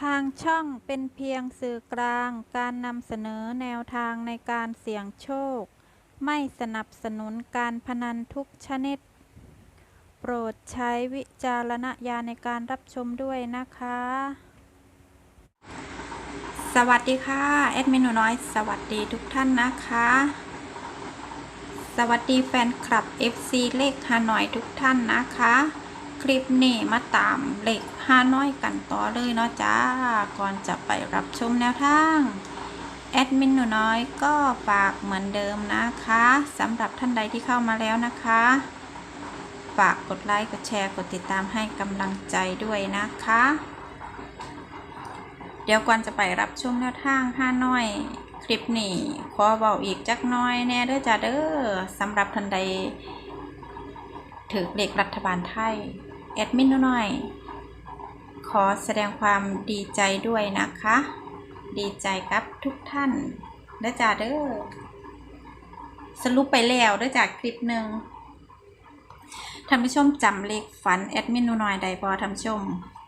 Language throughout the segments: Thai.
ทางช่องเป็นเพียงสื่อกลางการนำเสนอแนวทางในการเสี่ยงโชค ไม่สนับสนุนการพนันทุกชนิด โปรดใช้วิจารณญาณในการรับชมด้วยนะคะ สวัสดีค่ะ แอดมินหนูน้อย สวัสดีทุกท่านนะคะ สวัสดีแฟนคลับ FC เลขฮานอยทุกท่านนะคะ คลิปนี้มาตามเหลขฮาน้อยกันต่อเลยเนาะจ้า ก่อนจะไปรับชมแนวทาง แอดมินหนูน้อยก็ฝากเหมือนเดิมนะคะสำหรับท่านใดที่เข้ามาแล้วนะคะ ฝากกดไลค์กดแชร์กดติดตามให้กำลังใจด้วยนะคะ เดี๋ยวก่อนจะไปรับชมแนวทางห้าน้อยคลิปนี้ขอเบาอีกจักน้อยแน่เด้อจ้าเด้อสำหรับท่านใดถือเลขรัฐบาลไทย แอดมินน้อยขอแสดงความดีใจด้วยนะคะ ดีใจกับทุกท่านเด้อจ้าเด้อสรุปไปแล้วเด้อจากคลิปหนึ่งท่านผู้ชมจำเลขฝันแอดมินน้อยใดบอท่านผู้ชม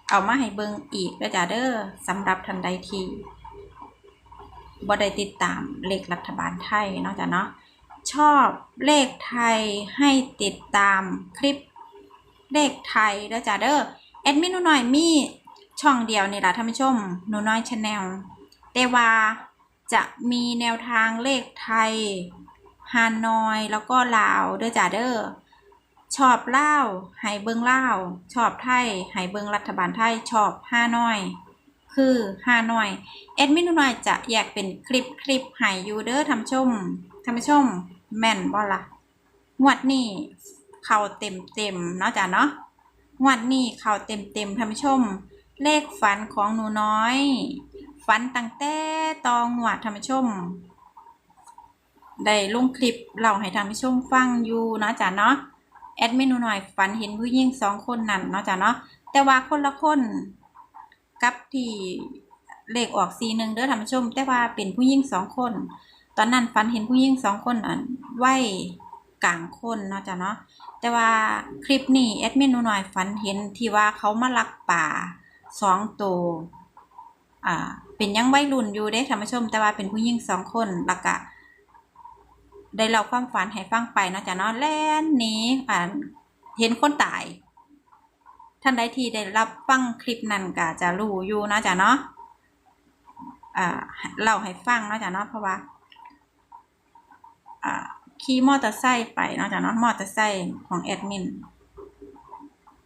เอามาให้เบิ่งอีกเด้อจ้าเด้อสำหรับท่านใดที่บ่ได้ติดตามเลขรัฐบาลไทยเนาะจ้ะเนาะชอบเลขไทยให้ติดตามคลิป เลขไทยเด้อจ้าเด้อแอดมินหนูน้อยมีช่องเดียวนี่ละท่านผู้ชมหนูน้อยชาแนลแต่ว่าจะมีแนวทางเลขไทยฮานอยแล้วก็ลาวเด้อจ้าเด้อชอบเล่าวให้เบิงเล่าชอบไทยให้เบิงรัฐบาลไทยชอบห้าน้อย คือห้าน้อยแอดมินหน่อยจะแยกเป็นคลิปคลิปให้ยูเด้อทำชมทำชม แม่นบ่ละงวดนี้ เข้าเต็มเต็มๆเนาะจ้ะเนาะงวดนี้เข้าเต็มเต็มๆทำชม เลขฝันของหนูน้อย ฝันตั้งแต่ตองหวดทำชม ได้ลงคลิปเล่าให้ท่างผู้ชมฟังอยู่เนาะจ้ะเนาะแอดมินหนูหน่อยฝันเห็นผู้หญิงสองคนนั่นเนาะจ้ะเนาะแต่ว่าคนละคนกับที่เลขออกสีหนึ่งเด้อท่านผู้ชม แต่ว่าเป็นผู้หญิงสองคน ตอนนั้นฝันเห็นผู้หญิงสองคนอันวัยกลางคนเนาะจ้ะเนาะ แต่ว่าคลิปนี้แอดมินหนูหน่อยฝันเห็นที่ว่าเขามาลักป่าสองตัวอ่าเป็นยังวัยรุ่นอยู่เด้ท่านผู้ชม แต่ว่าเป็นผู้หญิงสองคนแล้วก็ได้เล่าความฝันให้ฟังไปเนาะจ้ะเนาะแล่นนี้อ่านเห็นคนตาย ท่านใดที่ได้รับฟังคลิปนั้นก็จะรู้อยู่เนาะจ้ะเนาะอ่าเล่าให้ฟังเนาะจ้ะเนาะเพราะว่าอ่า ขี่มอเตอร์ไซค์ไปนาะจ้ะเนาะมอเตอร์ไซค์ของแอดมิน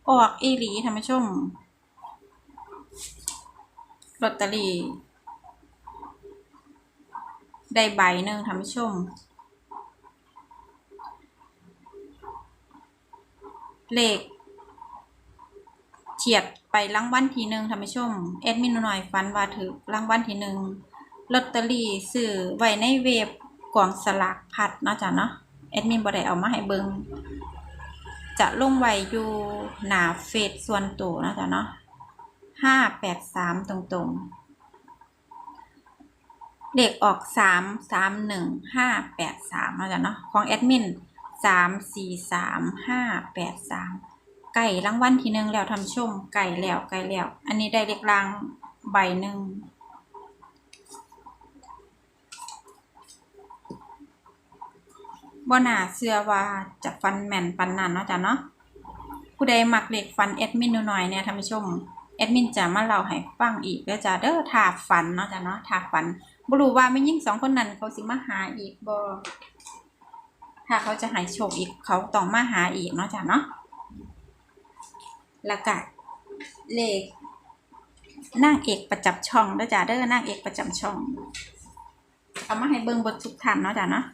ออกอีหลีท่านผู้ชมลอตเตอรี่ได้ใบหนึ่งท่านผู้ชม เลขเฉียดไปรางวัลที่หนึ่งท่านผู้ชมแอดมินหน่อยฟันว่าถือรางวัลที่หนึ่งลอตเตอรี่ซื้อไว้ในเว็บ กล่องสลากพัดเนาะจ้ะเนาะแอดมินบ่ได้เอามาให้เบิงจะลงไว้อยู่หนาเฟซส่วนตัวนะจ้ะเนาะห้าแปดสามตรงๆ เลขออกสามสามหนึ่งห้าแปดสามนะจ้ะเนาะของแอดมินสามสี่สามห้าแปดสามไก่รางวัลที่หนึ่งแล้วทำชมไก่แล้วไก่แล้ว อันนี้ได้เล็กรางใบหนึ่ง บ่น่าเชื่อว่าจะฟันแม่นปันนันเนาะจ้ะเนาะผู้ใดมักเล็กฟันแอดมินหน่อยเนี่ยท่านผู้ชมแอดมินจะมาเล่าให้ฟังอีกเด้อจ้ะเด้อถาฝันเนาะจ้ะเนาะถาฝันบ่รู้ว่าไม่ยิ่งสองคนนั้นเขาสิมาหาอีกบ่ถ้าเขาจะให้โชคอีกเขาต้องมาหาอีกเนาะจ้ะเนาะล้วก็เลขนางเอกประจำช่องเด้อจ้ะเด้อนางเอกประจำช่องเอามาให้เบิ่งบิดทุกท่านเนาะจ้ะเนาะ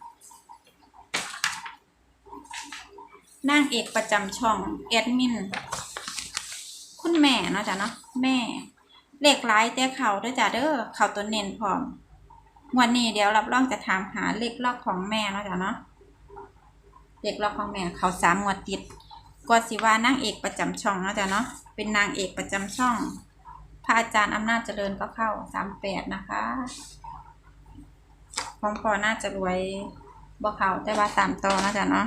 นางเอกประจำช่องแอดมิน คุณแม่เนาะจ้ะเนาะแม่ เลขหลายแต่เขาด้อจ้ะเด้อเขาตัวเน้นพร้อมวันนี้เดี๋ยวรับรองจะถามหาเลขลอกของแม่เนาะจ้ะเนาะเด็กล็อกของแม่เขาสามงวดติดกว่าสิว่านางเอกประจำช่องเนาะจ้ะเนาะเป็นนางเอกประจำช่องพระอาจารย์อำนาจเจริญก็เข้าสามแปดนะคะของพอน่าจะรวยบ่เขาแต่ว่าตามต่อนะจ้ะเนาะ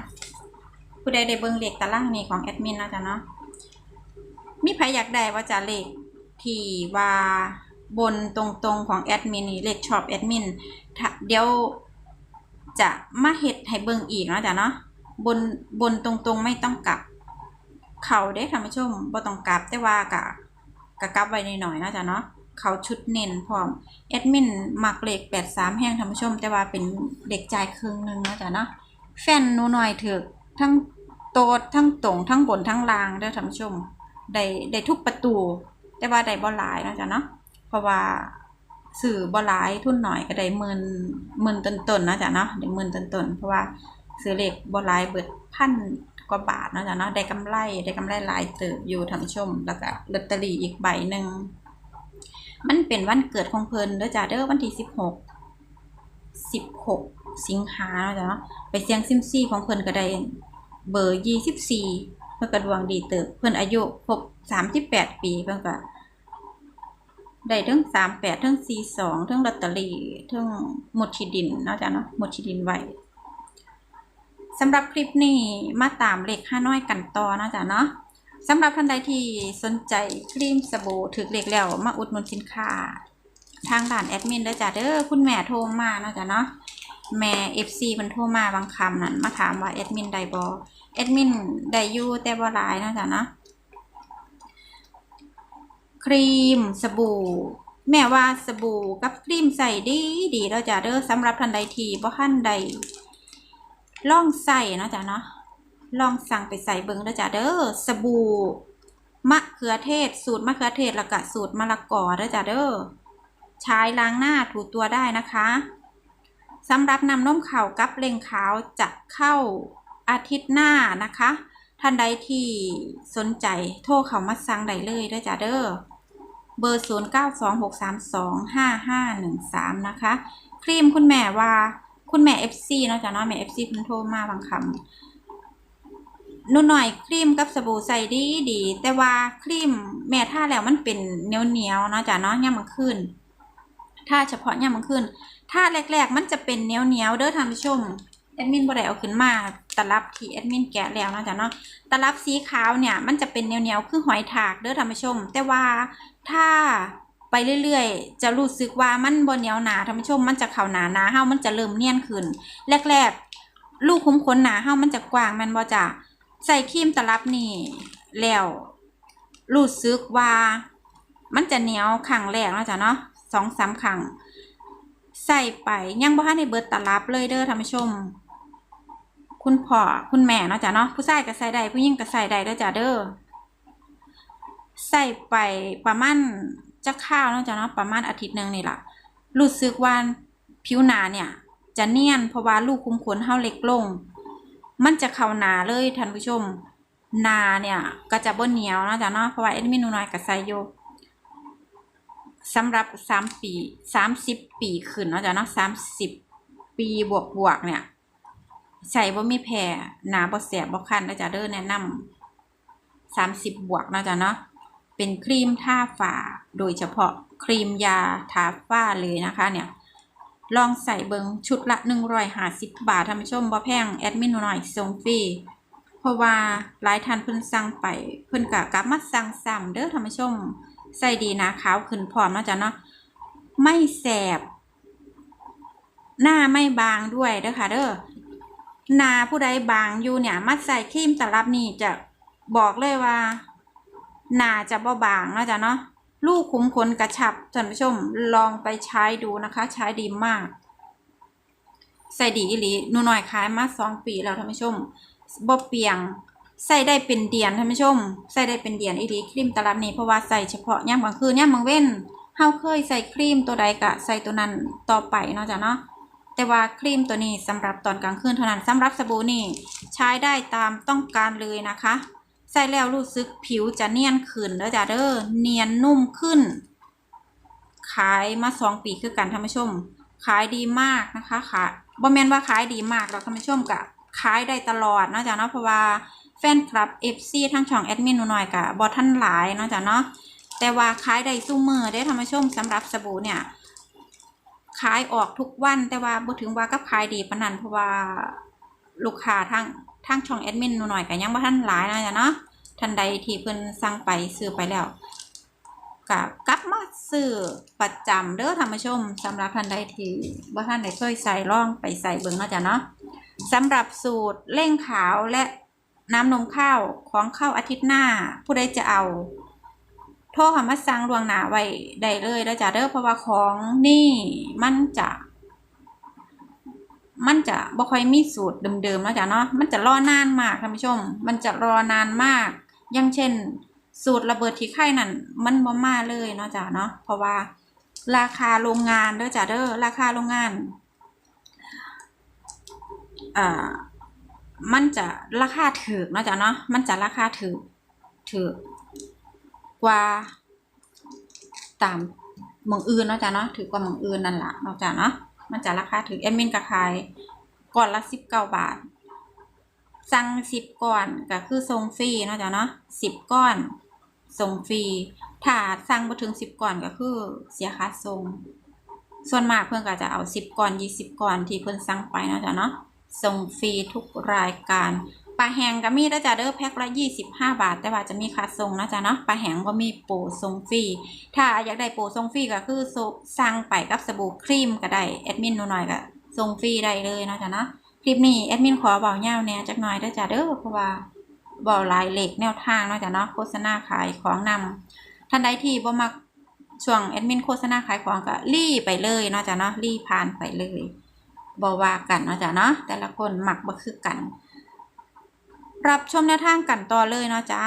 ผู้ใดได้เบิ่งเลขตารางนี้ของแอดมินเนาะจ้ะเนาะมีใครอยากได้ว่าจะเลขที่ว่าบนตรงๆของแอดมินนี่เลขชอบแอดมินเดี๋ยวจะมาเฮ็ดให้เบิ่งอีกเนาะจ้ะเนาะบนบนตรงๆไม่ต้องกลับ เขาเด้ท่านผู้ชมบ่ต้องกลับแต่ว่ากะกะกลับไว้หน่อยๆนะจ้ะเนาะเขาชุดเน้นพร้อมแอดมินมักเลข83แห่งท่านผู้ชม แต่ว่าเป็นเด็กจ่ายครึ่งหนึ่งนะจ้ะเนาะแฟนหนูหน่อยเถึกทั้ง โตดทั้งตรงทั้งบนทั้งล่างเด้อท่านผู้ชมได้ได้ทุกประตู แต่ว่าได้บ่หลายนะจ้ะเนาะเพราะว่าสื่อบ่หลายทุนหน่อยก็ได้หมื่นหมื่นต้นๆเนะจ้ะเนาะได้หมื่นต้นๆเพราะว่าซื้อเลขบ่หลายเบิดพันกว่าบาทเนาะจ้ะเนาะได้กำไรได้กำไรหลายเติบอยู่ท่านผู้ชม แล้วก็ลอตเตอรี่อีกใบหนึ่งมันเป็นวันเกิดของเพลินเด้อจ้ะเด้อวันที่สิบหกสิบหกสิงหาเนาะจ้ะเนาะไปเสียงซิมซี่ของเพลินก็ได้ เบอร์ยี่สิบสี่เพิ่นก็ดวงดีเติบเพิ่อนอายุครบสามสิบแปดปีเพิ่อนก็ได้ทั้งสามแปดทั้งสี่สองทั้งลอตเตอรี่ทั้งหมดที่ดินเนาะจ้ะเนาะหมดที่ดินไว้สำหรับคลิปนี้มาตามเลขห้าน้อยกันต่อนะจ้ะเนาะสำหรับท่านใดที่สนใจครีมสบู่ถึกเลขแล้วมาอุดหนุนสินค้า ทางด่านแอดมินเด้จ้ะเด้อคุณแม่โทรมานะจ้ะเนาะ แม่ FC เพิ่นโทรมาบางคำนั่นมาถามว่าแอดมินไดบ่แอดมินไดยูแต่บ่หลายนะจ้ะเนาะครีมสบู่ แม่ว่าสบู่กับครีมใส่ดีดีแล้วจ้ะเด้อสำหรับท่านใดทีบ่ทันใดลองใส่เนาะจ้ะเนาะลองสั่งไปใส่เบิ่งแล้วจ้ะเด้อสบู่มะเขือเทศ สูตรมะเขือเทศแล้วก็สูตรมะละกอเด้อจ้ะเด้อใช้ล้างหน้าถูตัวได้นะคะ สำหรับนำนมขาวกับเล่งขาวจะเข้าอาทิตย์หน้านะคะ ท่านใดที่สนใจโทรเขามาสั่งได้เลยด้อจ้าเด้อเบอร์ 0 9 2 6 3 2 5 5 1 3 นะคะ ครีมคุณแม่ว่าคุณแม่ FC เนาะจ้ะเนาะแม่ FC เพิ่นโทรมาบางคำนุ่นหน่อยครีมกับสบู่ใส่ดีดี แต่ว่าครีมแม่ท่าแล้วมันเป็นเหนียวเหนียวเนาะจ้ะเนาะย่ามันขึ้น ถ้าเฉพาะย่ามมันขึ้น ถ้าแรกๆ มันจะเป็นเนี้ยวเนี้ยวเด้อท่านผู้ชมแอดมินบ่ได้เอาขึ้นมาตลับที่แอดมินแกะแล้วนะจ้ะเนาะตลับสีขาวเนี่ยมันจะเป็นเหนียวๆคือหอยถากเด้อท่านผู้ชม แต่ว่าถ้าไปเรื่อยๆ จะรู้สึกว่ามันบนเหนียวหนาท่านผู้ชมมันจะเข่าหนาหนาเฮามันจะเริ่มเนียนขึ้น แรกๆ ลูกคุ้มขนหนาเฮามันจะกว้างมันบ่จะใส่ครีมตลับนี่แล้วรู้สึกว่ามันจะเหนียวขังแรกนะจ้ะเนาะ สองสามขังใส่ไปยังบ่ทันได้เบิดตลับเลยเด้อท่านผู้ชม คุณพ่อคุณแม่เนาะจ้ะเนาะผู้ชายก็ใส่ได้ผู้หญิงก็ใส่ได้เด้อจ้ะเด้อใส่ไปประมาณจะข้าวเนาะจ้ะเนาะประมาณอาทิตย์หนึ่งนี่แหละรู้สึกว่าผิวหนาเนี่ย จะเนียนเพราะว่าลูกคุมขนเฮาเล็กลง มันจะเข้าหนาเลยท่านผู้ชมนาเนี่ยก็จะบ่เหนียวเนาะจ้ะเนาะเพราะว่าเอ็ดมินหนูน้อยก็ใส่อยู่ สำหรับสามปีสามสิบปีขึ้นเนาะจ้ะเนาะสามสิบปีบวกบวกเนี่ยใส่บ่มีแผลหนาบ่แสบบ่คันนะจ๊ะเด้อแนะนำสามสิบบวกนะจ๊ะเนาะเป็นครีมทาฝ้าโดยเฉพาะครีมยาทาฝ้าเลยนะคะเนี่ยลองใส่เบิงชุดละหนึ่งร้อยห้าสิบบาทท่านผู้ชมบ่แพงแอดมินหน่อยส่งฟรีเพราะว่าหลายท่านเพิ่นสั่งไปเพิ่นก็กลับมาสั่งซ้ำเด้อท่านผู้ชม ใส่ดีนะขาวขึ้นพร้อมนะจ๊ะเนาะไม่แสบ หน้าไม่บางด้วยเด้อค่ะเด้อหนาผู้ใดบางอยู่เนี่ยมาใส่ครีมตลับนี่จะบอกเลยว่าหนาจะบ่บางนะจ๊ะเนาะลูกขุมขนกระชับท่านผู้ชมลองไปใช้ดูนะคะ ใช้ดีมาก ใส่ดีอีหลีหนูหน่อยขายมาสองปีแล้วท่านผู้ชมบ่เปียง ใส่ได้เป็นเดียนท่านผู้ชมใส่ได้เป็นเดียนอีหลีครีมตลับนี่เพราะว่าใส่เฉพาะย่ามกลางคืนย่ามกลางเว้นเฮาเคยใส่ครีมตัวใดกะใส่ตัวนั้นต่อไปเนาะจ๊ะเนาะแต่ว่าครีมตัวนี้สำหรับตอนกลางคืนเท่านั้นสำหรับสบู่นี่ใช้ได้ตามต้องการเลยนะคะ ใส่แล้วรู้สึกผิวจะเนียนขึ้นแล้วจ้ะเด้อเนียนนุ่มขึ้น ขายมาสองปีคือกันท่านผู้ชม ขายดีมากนะคะค่ะบ่แมนว่าขายดีมากหรอกท่านผู้ชมกะขายได้ตลอดเนาะจ้ะเนาะเพราะว่า แฟนคลับ FC ทั้งช่องแอดมินหนูหน่อยกะบ่ท่านหลายเนาะจ้ะเนาะแต่ว่าขายได้สู้มือได้อท่านผู้ชมสำหรับสบู่เนี่ยขายออกทุกวันแต่ว่าบ่ถึงว่ากับขายดีปนนั้นเพราะว่าลูกค้าทางทางช่องแอดมินหนูหน่อยก็ยังบ่ทันหลายนะจ๊ะเนาะท่านใดที่เพิ่นสั่งไปซื้อไปแล้วกับกลับมาซื้อประจำเด้อท่านผู้ชมสำหรับท่านใดที่บ่ท่านได้เคยใส่ล่องไปใส่เบิ่งเนาะจ้ะเนาะสำหรับสูตรเร่งขาวและ น้ำนมข้าวของเข้าอาทิตย์หน้า ผู้ใดจะเอาโทรเข้ามาสั่งลวงหนาไว้ได้เลยเด้อจ้ะเด้อเพราะว่าของนี่มันจะ มันจะบ่ค่อยมีสูตรเดิมๆแล้วจ้ะเนาะมันจะรอนานมากท่านผู้ชม มันจะรอนานมาก อย่างเช่น สูตรระเบิดที่ไข่นั่นมันบ่มาเลยเนาะจ้ะเนาะเพราะว่า ราคาโรงงานเด้อจ้ะเด้อราคาโรงงานอ่า มันจะราคาถูกเนาะจ้ะเนาะมันจะราคาถูกถูกกว่าตามเมืองอื่นเนาะจ้ะเนาะถือกว่าเมืองอื่นนั่นแหละเนาะจ้ะเนาะมันจะราคาถือแอดมินก็ขายก่อนละสิบเก้าบาทสั่งสิบก้อนก็คือส่งฟรีเนาะจ้ะเนาะสิบก้อนส่งฟรีถ้าสั่งมาถึงสิบก้อนก็คือเสียค่าส่งส่วนมากเพื่อนก็จะเอาสิบก้อนยี่สิบก้อนที่เพื่อนสั่งไปเนาะจ้ะเนาะ ส่งฟรีทุกรายการปลาแหงก็มีแล้วจ้ะเด้อแพ็คละยี่สิบห้าบาท แต่ว่าจะมีค่าส่งนะจ๊ะเนาะปลาแหงก็มีโปรส่งฟรีถ้าอยากได้โปรส่งฟรีก็คือสั่งไปกับสบู่ครีมก็ได้แอดมินหนูหน่อยก็ส่งฟรีได้เลยนะจ๊ะเนาะคลิปนี้แอดมินขอเบาเงาแน่จักหน่อยเด้อจ้ะเด้อเพราะว่าเบาลายเหล็กแนวทางนะจ๊ะเนาะโฆษณาขายของนำท่านใดที่บ่มักช่วงแอดมินโฆษณาขายของก็รีไปเลยนะจ๊ะเนาะรีผ่านไปเลย บ่ว่ากันเนาะจ๊ะเนาะแต่ละคนหมักบ่คือกัน รับชมแนวทางกันต่อเลยเนาะจ้า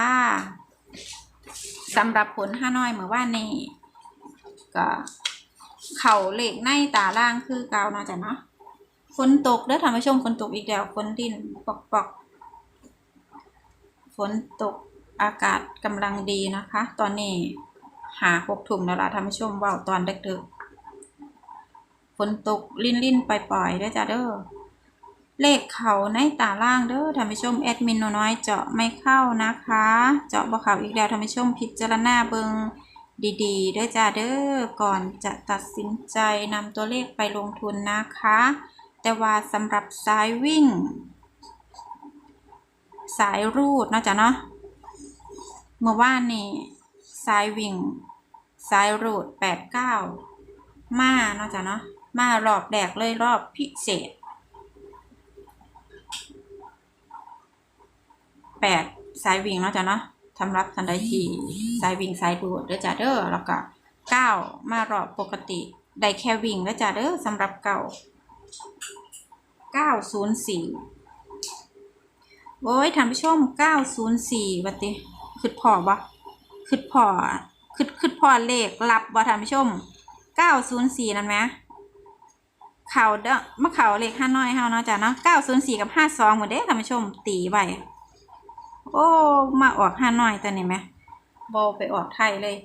สำหรับผลห้าน้อยเมื่อวานนี้ก็เข่าเหล็กในตาล่างคือเกาเนาะจ้ะเนาะฝนตกเด้อท่านผู้ชมฝนตกอีกแล้วฝนดินปอกปอกฝนตกอากาศกำลังดีนะคะ ตอนนี้หาหกถุ่มแล้วล่ะท่านผู้ชมเว่าตอนเดึกๆ นตกลิ่นลิ่นปล่อยๆด้จ้ะเด้อเลขเขาในตาล่างเด้อท่านผู้ชมแอดมินน้อยเจาะไม่เข้านะคะ เจาะบ่เขาอีกแล้วท่านผู้ชมพิจารณาเบิงดีๆเด้จ้าเด้อก่อนจะตัดสินใจนำตัวเลขไปลงทุนนะคะ แต่ว่าสำหรับสายวิ่ง สายรูดนะจ้ะเนาะเมื่อวานนี่สายวิ่ง สายรูดแปดเก้ามาเนาะจ้ะเนาะ มารอบแดกเลยรอบพิเศษแปดสายวิ่งเนาะจ้ะเนาะสำหรับทันใดที่สายวิ่งสายดูดเด้อจ้ะเด้อแล้วก็เก้ามารอบปกติ ได้แค่วิ่งเด้อจ้ะเด้อสำหรับเก่าเก้าศูนย์สี่โอ้ยท่านผู้ชมเก้าศูนย์สี่บัดติคิดพอบ่คิดพอคิดคิดพอเลขลับบ่ท่านผู้ชมเก้าศูนย์สี่นั่นไหม เข่าเด้อมะเข่าเลขห้าน้อยเฮาเนาะจ้ะเนาะเก้าศูนย์สี่กับห้าสองหมดเด้ท่านผู้ชมตีไว้โอ้มาออกห้าน้อยตัวนี้ไหมบอไปออกไทยเลย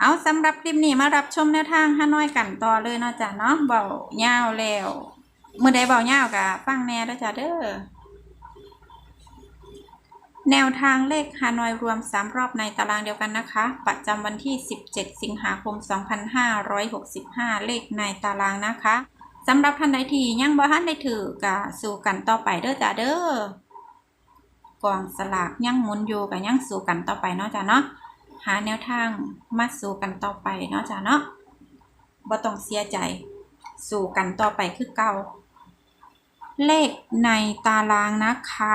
เอาสำหรับคลิปนี้มารับชมแนวทางห้าน้อยกันต่อเลยเนาะจ้ะเนาะเบาเงาแล้วเมื่อใดเบาเงากะฟังแน่เด้วจ้ะเด้อ แนวทางเลขฮานอยรวม 3 รอบในตารางเดียวกันนะคะ ประจำวันที่ 17 สิงหาคม 2565 เลขในตารางนะคะสำหรับท่านใดที่ยังบ่ทันได้ถือกะสู่กันต่อไปเด้อจ้ะเด้อกองสลากยังหมุนอยู่กับยังสู้กันต่อไปเนาะจ้ะเนาะหาแนวทางมาสู้กันต่อไปเนาะจ้ะเนาะบ่ต้องเสียใจ สู้กันต่อไปคือเก่าเลขในตารางนะคะ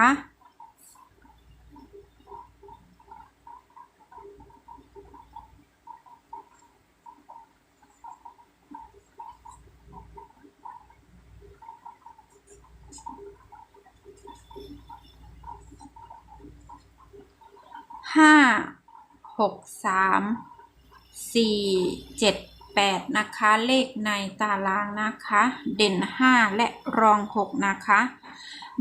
ห้าหกสามสี่เจ็ดแปดนะคะ เลขในตารางนะคะ เด่นห้าและรองหกนะคะ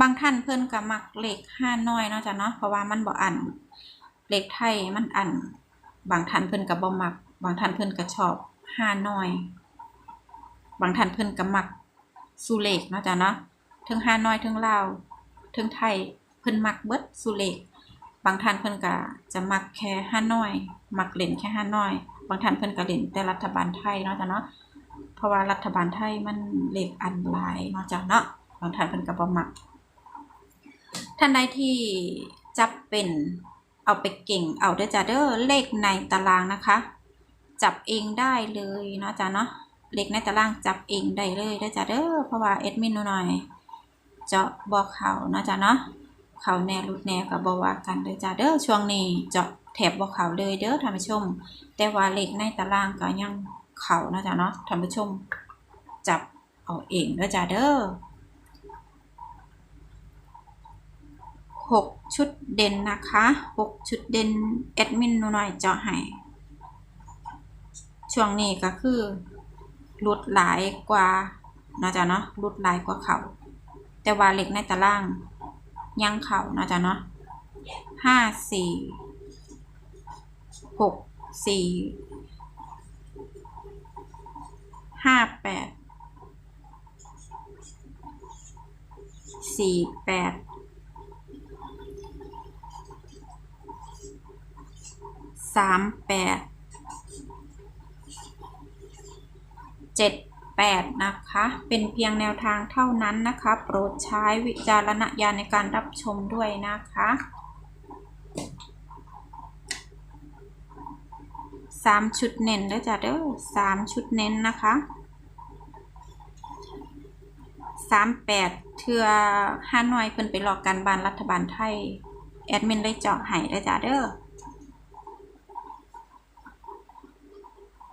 บางท่านเพิ่นก็มักเลขห้าน้อยเนาะจ้ะเนาะเพราะว่ามันบ่อันเลขไทยมันอัน บางท่านเพิ่นก็บ่มัก บางท่านเพิ่นก็ชอบห้าน้อย บางท่านเพิ่นก็มักสูเลขเนาะจ้ะเนาะถึงห้าน้อยถึงลาวถึงไทยเพิ่นมักเบิดสูเลข บางท่านเพิ่นก็จะมักแค่ห้าน้อย มักเล่นแค่ห้าน้อย บางท่านเพิ่นก็เล่นแต่รัฐบาลไทยเนาะจ้ะเนาะเพราะว่ารัฐบาลไทยมันเลขอันหลายเนาะจ้ะเนาะบางท่านเพิ่นก็บ่มัก ท่านใดที่จับเป็นเอาไปเก่งเอาเด้อจ้าเด้อเลขในตารางนะคะ จับเองได้เลยเนาะจ้าเนาะเลขในตารางจับเองได้เลยเด้อจ้าเด้อเพราะว่าเอดมินหน่อยเจาะบอกเขาเนาะจ้าเนาะ เขาแน่รุดแน่กับบว่ากันเด้อจ้าเด้อช่วงนี้เจาะแถบบอเขาเลยเด้อท่านผู้ชม แต่ว่าเลขในตารางก็ยังเขานะจ้าเนาะท่านผู้ชม จับเอาเองเด้อจ้าเด้อหกชุดเด่นนะคะหกชุดเด่นแอดมินหน่อยเจาะให้ช่วงนี้ก็คือรุดหลายกว่านะจ้ะเนาะรุดหลายกว่าเขาแต่ว่าเหล็กในตาราง ยังเข่านะจ้ะเนาะห้าสี่หกสี่ห้าแปดสี่แปดสามแปดเจ็ด แปดนะคะ เป็นเพียงแนวทางเท่านั้นนะคะ โปรดใช้วิจารณญาณในการรับชมด้วยนะคะสามชุดเน้นแล้วจ้ะเด้อสามชุดเน้นนะคะสามแปดเทือห้าน่อยเพิ่นไปหลอกกันบานรัฐบาลไทย แอดมินเลยเจาะให้แล้วจ้ะเด้อ